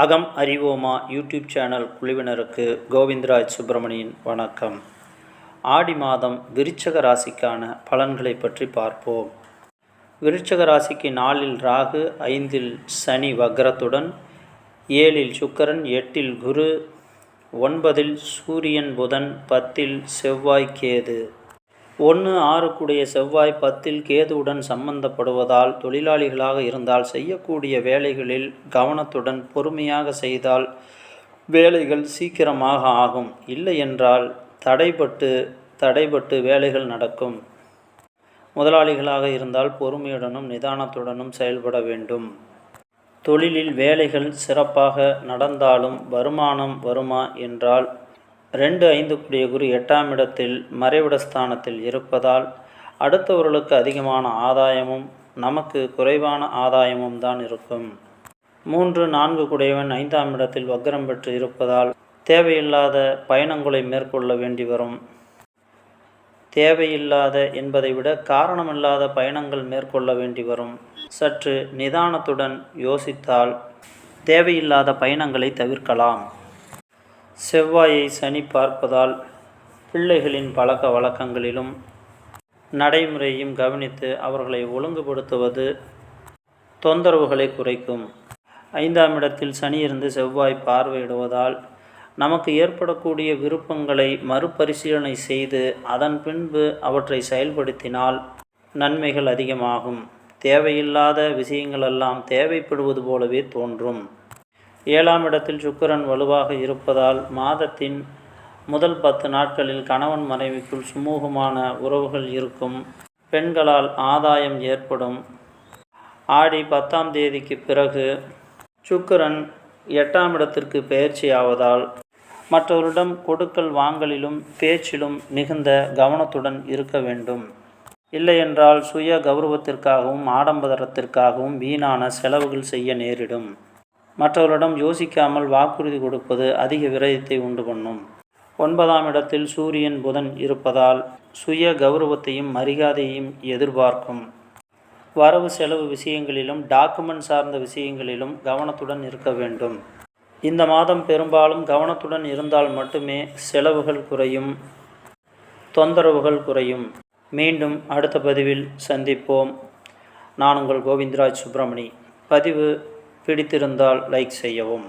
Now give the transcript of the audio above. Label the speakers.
Speaker 1: அகம் அறிவோமா YouTube channel குழுவினருக்கு கோவிந்தராஜ் சுப்பிரமணியின் வணக்கம். ஆடி மாதம் விருச்சக ராசிக்கான பலன்களை பற்றி பார்ப்போம். விருச்சக ராசிக்கு நாலில் ராகு ஐந்தில் சனி வக்ரத்துடன் ஏழில் சுக்கரன் எட்டில் குரு ஒன்பதில் சூரியன் புதன் பத்தில் செவ்வாய் கேது. ஒன்று ஆறுக்குடைய செவ்வாய் பத்தில் கேதுவுடன் சம்பந்தப்படுவதால் தொழிலாளிகளாக இருந்தால் செய்யக்கூடிய வேலைகளில் கவனத்துடன் பொறுமையாக செய்தால் வேலைகள் சீக்கிரமாக ஆகும். இல்லை என்றால் தடைபட்டு தடைபட்டு வேலைகள் நடக்கும். முதலாளிகளாக இருந்தால் பொறுமையுடனும் நிதானத்துடனும் செயல்பட வேண்டும். தொழிலில் வேலைகள் சிறப்பாக நடந்தாலும் வருமானம் வருமா என்றால் ரெண்டு ஐந்துக்குரிய குரு எட்டாம் இடத்தில் மறைவிட ஸ்தானத்தில் இருப்பதால் அடுத்தவர்களுக்கு அதிகமான ஆதாயமும் நமக்கு குறைவான ஆதாயமும் தான் இருக்கும். மூன்று நான்கு குடையவன் ஐந்தாம் இடத்தில் வக்ரம் பெற்று இருப்பதால் தேவையில்லாத பயணங்களை மேற்கொள்ள வேண்டி வரும். தேவையில்லாத என்பதை விட காரணமில்லாத பயணங்கள் மேற்கொள்ள வேண்டி வரும். சற்று நிதானத்துடன் யோசித்தால் தேவையில்லாத பயணங்களை தவிர்க்கலாம். செவ்வாயை சனி பார்ப்பதால் பிள்ளைகளின் பழக்க வழக்கங்களிலும் நடைமுறையும் கவனித்து அவர்களை ஒழுங்குபடுத்துவது தொந்தரவுகளை குறைக்கும். ஐந்தாம் இடத்தில் சனி இருந்து செவ்வாய் பார்வையிடுவதால் நமக்கு ஏற்படக்கூடிய விருப்பங்களை மறுபரிசீலனை செய்து அதன் பின்பு அவற்றை செயல்படுத்தினால் நன்மைகள் அதிகமாகும். தேவையில்லாத விஷயங்களெல்லாம் தேவைப்படுவது போலவே தோன்றும். ஏழாம் இடத்தில் சுக்கிரன் வலுவாக இருப்பதால் மாதத்தின் முதல் பத்து நாட்களில் கணவன் மனைவிக்குள் சுமூகமான உறவுகள் இருக்கும். பெண்களால் ஆதாயம் ஏற்படும். ஆடி பத்தாம் தேதிக்கு பிறகு சுக்கிரன் எட்டாம் இடத்திற்கு பயிற்சியாவதால் மற்றவரிடம் கொடுக்கல் வாங்கலிலும் பேச்சிலும் மிகுந்த கவனத்துடன் இருக்க வேண்டும். இல்லையென்றால் சுய கௌரவத்திற்காகவும் ஆடம்பரத்திற்காகவும் வீணான செலவுகள் செய்ய நேரிடும். மற்றவர்களிடம் யோசிக்காமல் வாக்குறுதி கொடுப்பது அதிக விரயத்தை உண்டு பண்ணும். ஒன்பதாம் இடத்தில் சூரியன் புதன் இருப்பதால் சுய கௌரவத்தையும் மரியாதையையும் எதிர்பார்க்கும். வரவு செலவு விஷயங்களிலும் டாக்குமெண்ட் சார்ந்த விஷயங்களிலும் கவனத்துடன் இருக்க வேண்டும். இந்த மாதம் பெரும்பாலும் கவனத்துடன் இருந்தால் மட்டுமே செலவுகள் குறையும் தொந்தரவுகள் குறையும். மீண்டும் அடுத்த பதிவில் சந்திப்போம். நான் உங்கள் கோவிந்தராஜ் சுப்பிரமணி. பதிவு பிடித்திருந்தால் லைக் செய்யவும்.